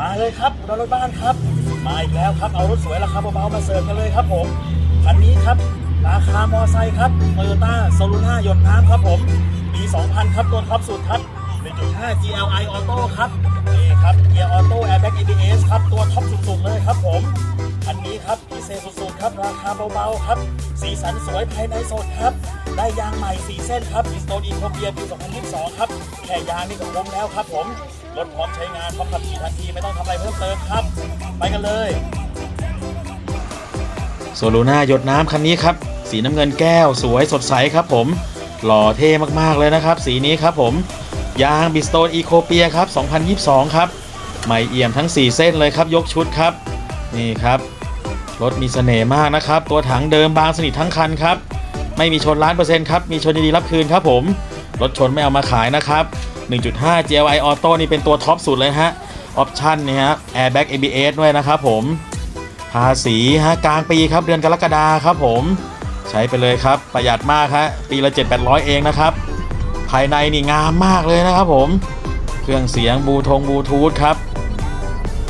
มาเลยครับรถรถบ้านครับ มาอีกแล้วครับ เอารถสวยราคาเบาๆมาเสิร์ฟกันเลยครับผมคันนี้ครับ ราคามอไซค์ครับโตโยต้าโซลูน่าหยดน้ำครับผม ปี 2000 ครับตัวท็อปสุดครับ 1.5 GLI Auto ครับ นี่ครับเกียร์ออโต้แอร์แบ็ก ABS ครับ ตัวท็อปสุดๆเลยครับผมอันนี้ครับพิเศษสุด ครับ ราคาเบาๆครับ สีสันสวยภายในสดครับ ได้ยางใหม่4เส้นครับดิสโตนอินโทเบียปี 2022 ครับ แค่ยางนี่ก็คุ้มแล้วครับผม รถพร้อมใช้งานพร้อมขับขี่ทันทีไม่ต้องทำอะไรเพิ่มเติมครับ ไปกันเลย โซโลนาหยดน้ำคันนี้ครับ สีน้ำเงินแก้วสวยสดใสครับผม หล่อเท่มากๆเลยนะครับ สีนี้ครับผม ยางบิสโตนอีโคเปียครับ 2022 ครับ ใหม่เอี่ยมทั้ง 4 เส้นเลยครับ ยกชุดครับ นี่ครับ รถมีเสน่ห์มากนะครับ ตัวถังเดิมบางสนิททั้งคันครับ ไม่มีชนล้านเปอร์เซ็นต์ครับ มีชนดีๆรับคืนครับผม รถชนไม่เอามาขายนะครับ 1.5 GLI Auto นี่เป็นตัวท็อปสุดเลยฮะ ออปชั่นนี่ฮะ Airbag ABS ด้วยนะครับผม ภาษีฮะกลางปีครับเดือนกรกฎาครับผม ใช้ไปเลยครับ ประหยัดมากฮะ ปีละ 7-800 เองนะครับ ภายในนี่งามมากเลยนะครับผม เครื่องเสียงบูทงบูทูธครับ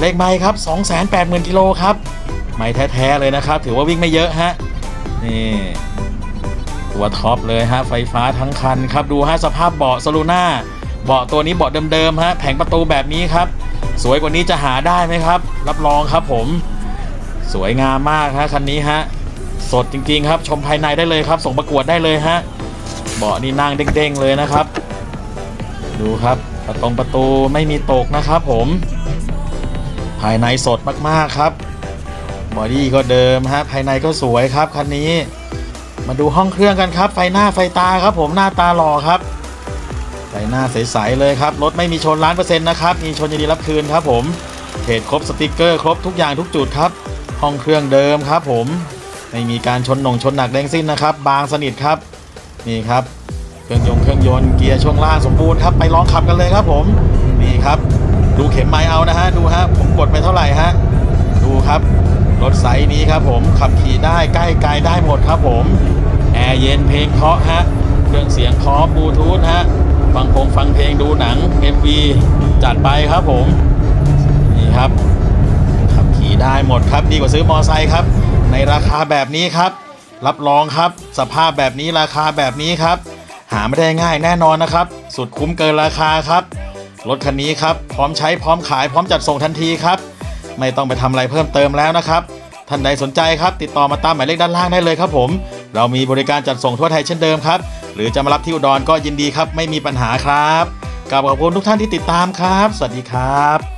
เลขไมค์ครับ 280,000กิโลครับ ไม่แท้ๆเลยนะครับ ถือว่าวิ่งไม่เยอะฮะนี่ตัวท็อปเลยฮะไฟฟ้าทั้งคันครับดูฮะสภาพเบาะสลูน่าเบาะตัวนี้เบาะเดิมๆฮะแผงประตูแบบนี้ครับ สวยกว่านี้จะหาได้ไหมครับ รับรองครับผม สวยงามมากฮะคันนี้ฮะสดจริงๆครับ ชมภายในได้เลยครับ ส่งประกวดได้เลยฮะเบาะนี่นั่งเด้งๆเลยนะครับ ดูครับประตงประตูไม่มีตกนะครับผม ภายในสดมากๆครับ บอดี้ก็เดิมฮะภายในก็สวยครับคันนี้ มาดูห้องเครื่องกันครับ ไฟหน้าไฟตาครับ ผมหน้าตาหล่อครับ ไฟหน้าใสๆเลยครับรถไม่มีชนล้านเปอร์เซ็นต์นะครับมีชนยินดีรับคืนครับ ผมเพจครบสติกเกอร์ครบทุกอย่างทุกจุดครับ ห้องเครื่องเดิมครับ ผมไม่มีการชนหน่งชนหนักแดงสิ้นนะครับ บางสนิทครับนี่ครับเครื่องยนต์เครื่องยนต์เกียร์ช่วงล่างสมบูรณ์ครับไปลองขับกันเลยครับ ผมนี่ครับ ดูเข็มไม้เอานะฮะดูฮะผมกดไป ล้ไกลได้หมดครับผมแอร์เย็นเพลงเพราะฮะเครื่องเสียงเพาะบลูทูธฮะฟังพงฟังเพลงดูหนัง MV จัดไปครับผมนี่ครับขับขี่ได้หมดครับดีกว่าซื้อมอไซค์ครับ ในราคาแบบนี้ครับ รับรองครับ สภาพแบบนี้ราคาแบบนี้ครับ หาไม่ได้ง่ายแน่นอนนะครับ สุดคุ้มเกินราคาครับรถคันนี้ครับ พร้อมใช้พร้อมขายพร้อมจัดส่งทันทีครับ ไม่ต้องไปทำอะไรเพิ่มเติมแล้วนะครับ ท่านใดสนใจครับ ติดต่อมาตามหมายเลขด้านล่างได้เลยครับผม เรามีบริการจัดส่งทั่วไทยเช่นเดิมครับ หรือจะมารับที่อุดรก็ยินดีครับ ไม่มีปัญหาครับกลับขอบคุณทุกท่านที่ติดตามครับ สวัสดีครับ